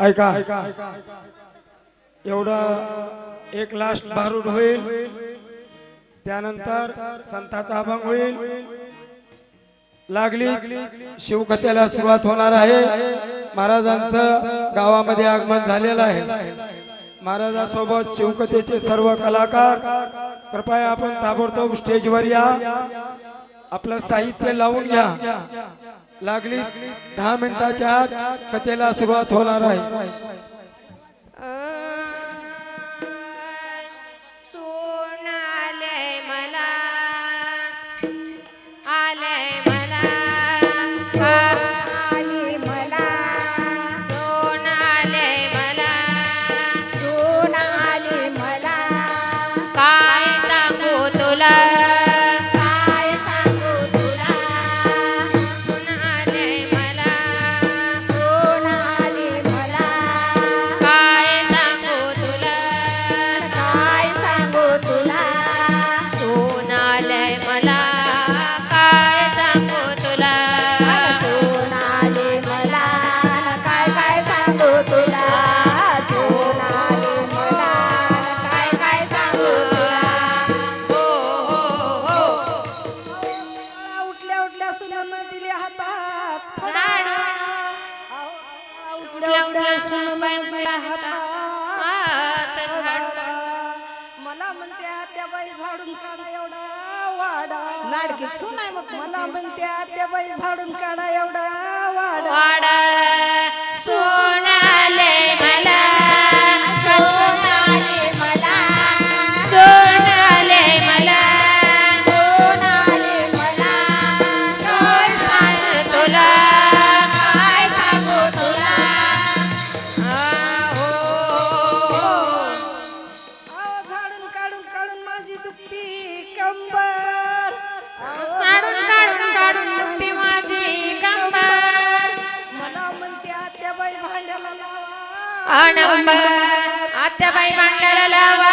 ऐका. एवढं एक लास्ट बारूद होईल त्यानंतर संताचा अभंग होईल. लागली शिवकथेला सुरुवात होणार आहे. महाराजांचं गावामध्ये आगमन झालेलं आहे. महाराजांसोबत शिवकथेचे सर्व कलाकार कृपया आपण ताबडतोब स्टेजवर या. आपलं साहित्य लावून घ्या लागली. दहा मिनिटाच्या आत कथेला सुरुवात होणार आहे. la लगेच नाही मग मला म्हणत्या त्या बाई झाडून काढा एवढा वाडा. सोनाले मला. मला. सोनाले मला. सोनाले मला. काय हो. झाडून काढून काढून माझी कंबर. ஆனம்ப அத்தவை மண்டலவாணம்ப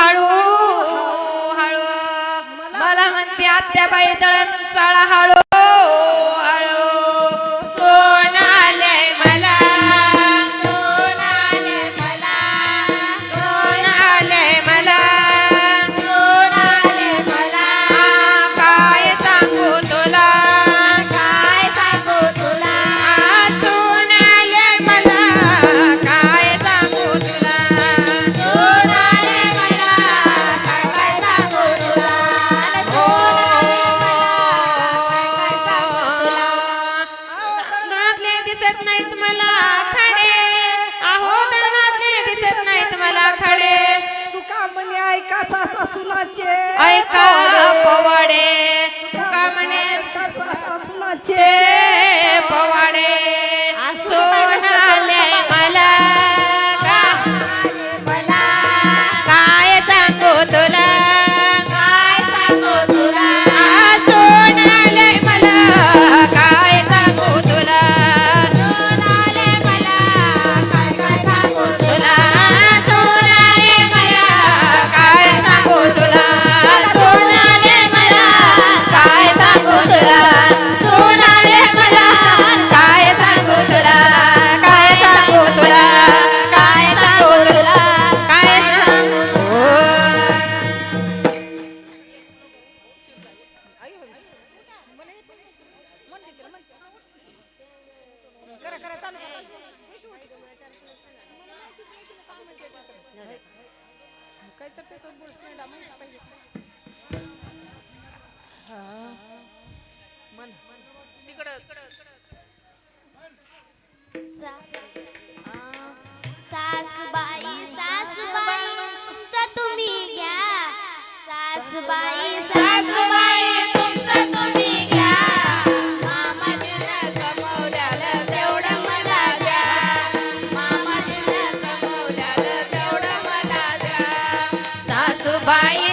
हळू हळू मला म्हणते आत्या बाई तळ चाळा हळू. છે પવાડે. pai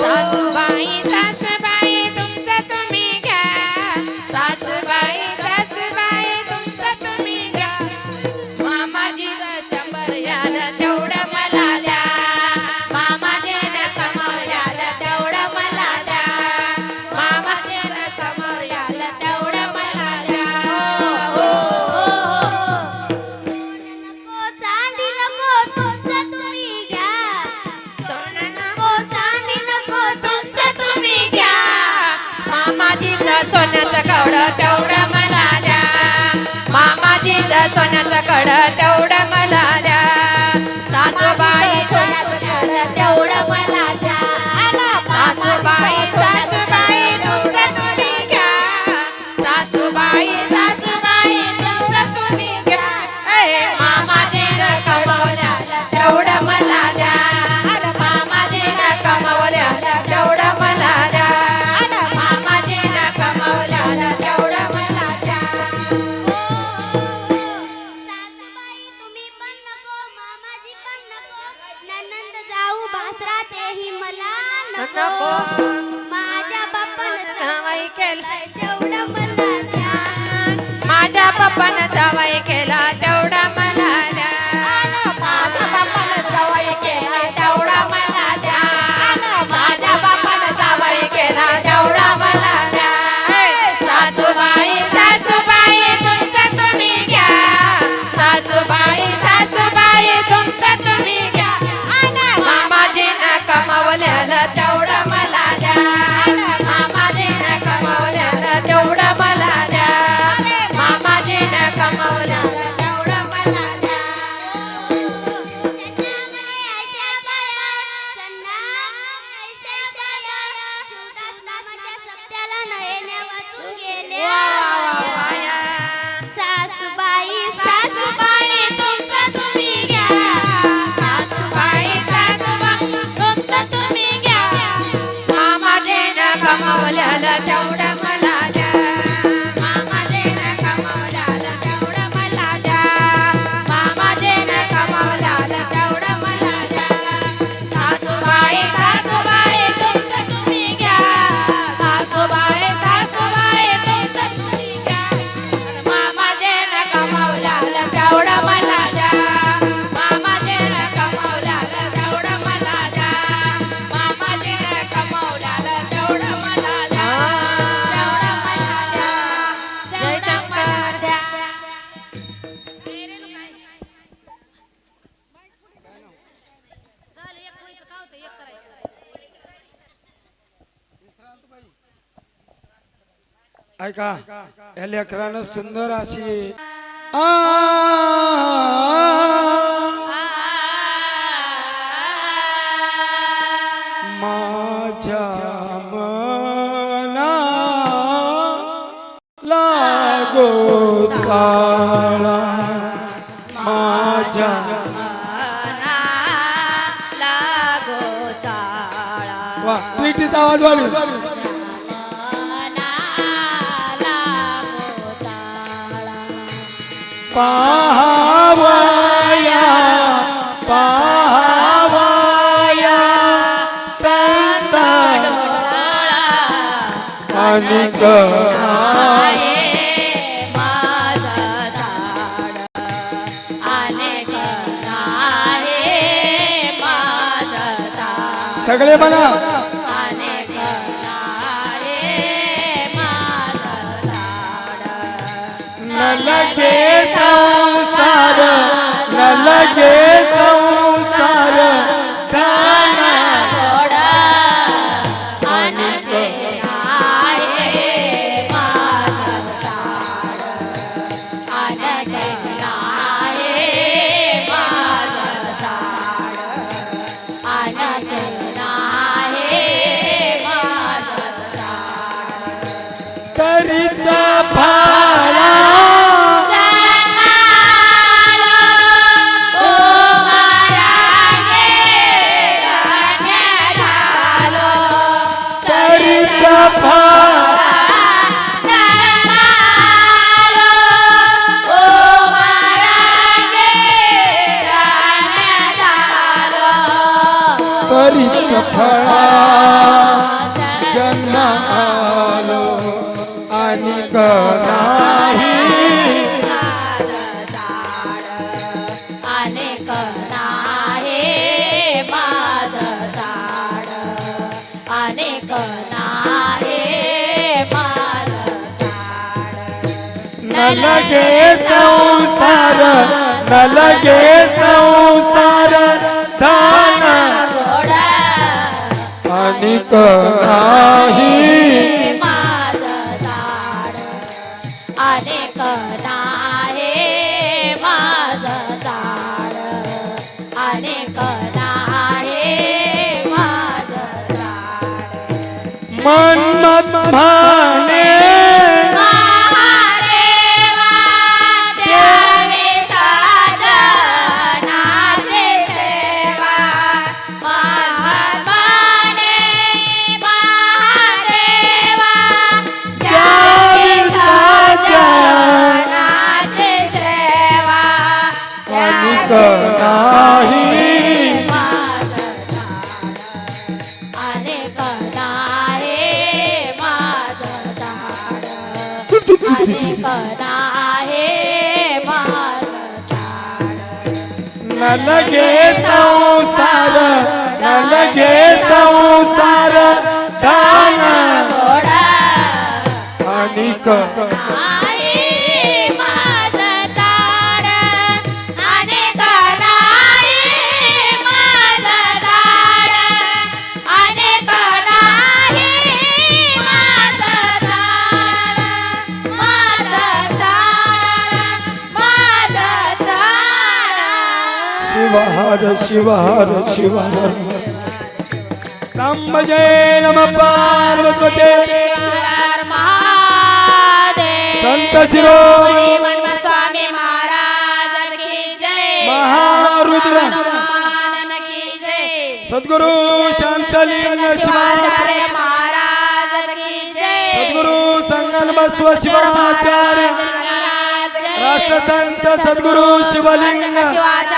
Tá vai सोन्याचं तेवढं मला द्या. मामाजी सोन्याचं कड तेवढं मला द्या. hasta. ऐका या लेकरानं सुंदर अशी आ माझ्या मना लागो चाळा माझ्या लागो चाळा वा पिठीचा आवाज वाढू झाड. सगळे म्हणा. अनेक आहे माझा झाड. न लगे संसार न लगे लगे संसार न लगे संसार दान आणि नाही अनेक आहे माझं झाड अनेक आहे माझं झाड मन म्हणे महादेवा लगे संसार न लगे संसार दान. आणि शिवहार शिवहार शिवहार सांब जय नम पार्वते। संत शिरो स्वामी महाराज की जय महारुद्र। सद्गुरु शांतलिंग शिवाचार्य। महाराज की जय सद्गुरु संगन बसव शिवाचार्य महाराज जय. राष्ट्रसंत सद्गुरु शिवलिंग। शिवाचार्य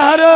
বাহারা